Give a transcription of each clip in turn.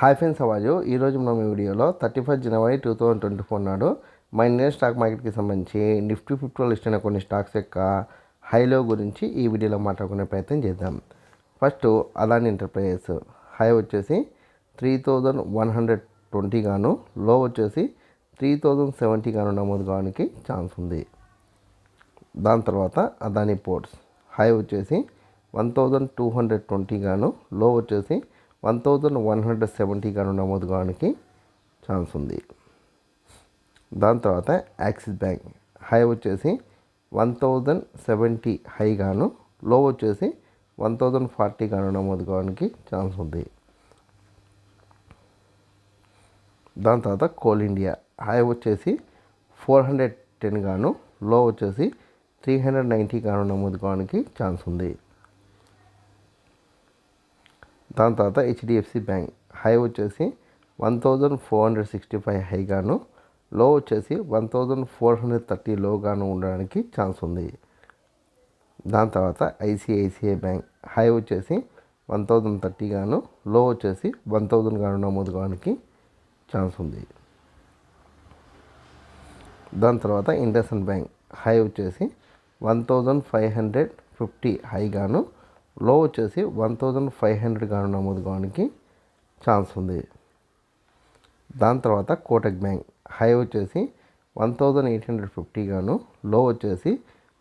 Hi friends అవాజు ఈరోజు మనం ఈ వీడియోలో thirty first January two thousand twenty four నాడు మా ఇండియన్ స్టాక్ మార్కెట్కి సంబంధించి నిఫ్టీ ఫిఫ్టీలో లిస్ట్ అయిన కొన్ని స్టాక్స్ యొక్క హైలో గురించి ఈ వీడియోలో మాట్లాడుకునే ప్రయత్నం చేద్దాం. ఫస్ట్ అదాని ఎంటర్ప్రైజెస్ హై వచ్చేసి three thousand one hundred twenty గాను లో వచ్చేసి త్రీ థౌజండ్ సెవెంటీ గాను నమోదు కావడానికి ఛాన్స్ ఉంది. దాని తర్వాత అదాని పోర్ట్స్ హై వచ్చేసి one thousand two hundred twenty గాను లో వచ్చేసి one thousand one hundred seventy గాను నమోదు కావడానికి ఛాన్స్ ఉంది. దాని తర్వాత యాక్సిస్ బ్యాంక్ హై వచ్చేసి వన్ థౌజండ్ సెవెంటీ హై గాను లో వచ్చేసి వన్ థౌజండ్ ఫార్టీ గాను నమోదు కావడానికి ఛాన్స్ ఉంది. దాని తర్వాత కోల్ ఇండియా హై వచ్చేసి ఫోర్ హండ్రెడ్ టెన్ గాను లో వచ్చేసి త్రీ హండ్రెడ్ నైంటీ గాను నమోదు కావడానికి ఛాన్స్ ఉంది. దాని తర్వాత హెచ్డిఎఫ్సి బ్యాంక్ హై వచ్చేసి one thousand four hundred sixty five హైగాను low వచ్చేసి one thousand four hundred thirty లోగాను ఉండడానికి ఛాన్స్ ఉంది. దాని తర్వాత ఐసిఐసిఐ బ్యాంక్ హై వచ్చేసి వన్ థౌజండ్ థర్టీ గాను లో వచ్చేసి వన్ థౌజండ్ గాను నమోదు కావడానికి ఛాన్స్ ఉంది. దాని తర్వాత ఇండస్ఇండ్ బ్యాంక్ హై వచ్చేసి one thousand five hundred fifty హైగాను low వచ్చేసి వన్ థౌజండ్ ఫైవ్ హండ్రెడ్ గాను నమోదు కావడానికి ఛాన్స్ ఉంది. దాని తర్వాత కోటక్ బ్యాంక్ హై వచ్చేసి one thousand eight hundred fifty గాను లో వచ్చేసి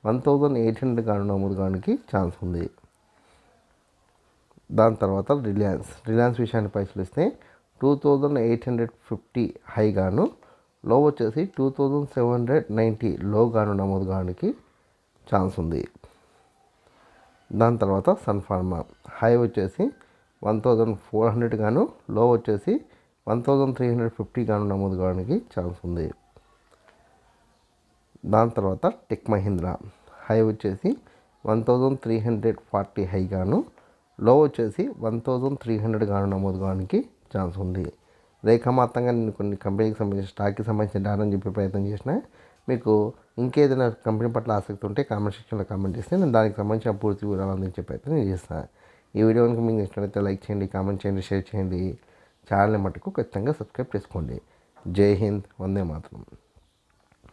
వన్ థౌజండ్ ఎయిట్ హండ్రెడ్ గాను నమోదు కావడానికి ఛాన్స్ ఉంది. దాని తర్వాత రిలయన్స్ రిలయన్స్ విషయాన్ని పరిశీలిస్తే two thousand eight hundred fifty high గాను లో వచ్చేసి two thousand seven hundred ninety low గాను నమోదు కావడానికి ఛాన్స్ ఉంది. దాని తర్వాత సన్ ఫార్మా. హై వచ్చేసి వన్ థౌజండ్ ఫోర్ హండ్రెడ్ గాను లో వచ్చేసి one thousand three hundred fifty గాను నమోదు కావడానికి ఛాన్స్ ఉంది. దాని తర్వాత టెక్ మహీంద్రా. హై వచ్చేసి one thousand three hundred forty high గాను లో వచ్చేసి వన్ థౌజండ్ త్రీ హండ్రెడ్ గాను నమోదు కావడానికి ఛాన్స్ ఉంది. రేఖామాత్రంగా నేను కొన్ని కంపెనీకి సంబంధించిన స్టాక్కి సంబంధించిన డాటాను చెప్పే ప్రయత్నం చేసిన మీకు ఇంకేదైనా కంపెనీ పట్ల ఆసక్తి ఉంటే కామెంట్ సెక్షన్లో కామెంట్ చేస్తే నేను దానికి సంబంధించిన పూర్తి వివరాలు అందించే ప్రయత్నం నేను చేస్తాను. ఈ వీడియో కనుక మీకు నచ్చినట్లయితే లైక్ చేయండి కామెంట్ చేయండి షేర్ చేయండి. ఛానల్ని మటుకు ఖచ్చితంగా సబ్స్క్రైబ్ చేసుకోండి. జై హింద్ వందే మాత్రం.